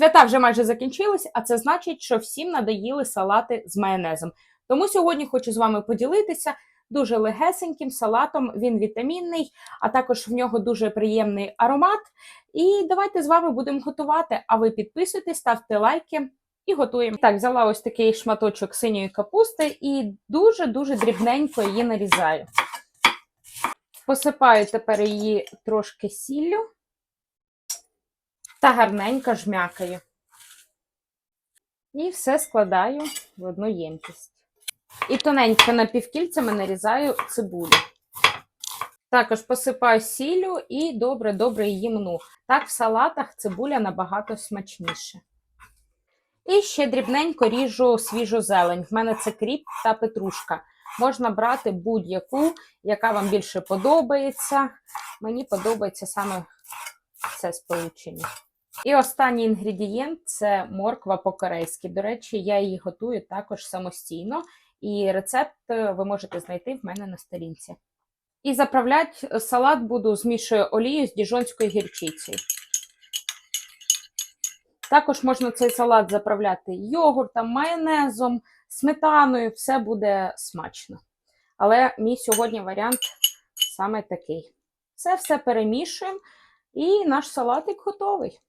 Свята вже майже закінчились, а це значить, що всім надоїли салати з майонезом. Тому сьогодні хочу з вами поділитися дуже легесеньким салатом. Він вітамінний, а також в нього дуже приємний аромат. І давайте з вами будемо готувати. А ви підписуйтесь, ставте лайки і готуємо. Так, взяла ось такий шматочок синьої капусти і дуже-дуже дрібненько її нарізаю. Посипаю тепер її трошки сіллю та гарненько жмякаю. І все складаю в одну ємкість. І тоненько напівкільцями нарізаю цибулю. Також посипаю сіллю і добре-добре її мну. Так в салатах цибуля набагато смачніше. І ще дрібненько ріжу свіжу зелень. В мене це кріп та петрушка. Можна брати будь-яку, яка вам більше подобається. Мені подобається саме це сполучення. І останній інгредієнт це морква по-корейськи. До речі, я її готую також самостійно, і рецепт е, ви можете знайти в мене на сторінці. І заправляти салат буду змішую олію з діжонською гірчицею. Також можна цей салат заправляти йогуртом, майонезом, сметаною, все буде смачно. Але мій сьогодні варіант саме такий. Це все перемішуємо, і наш салатик готовий.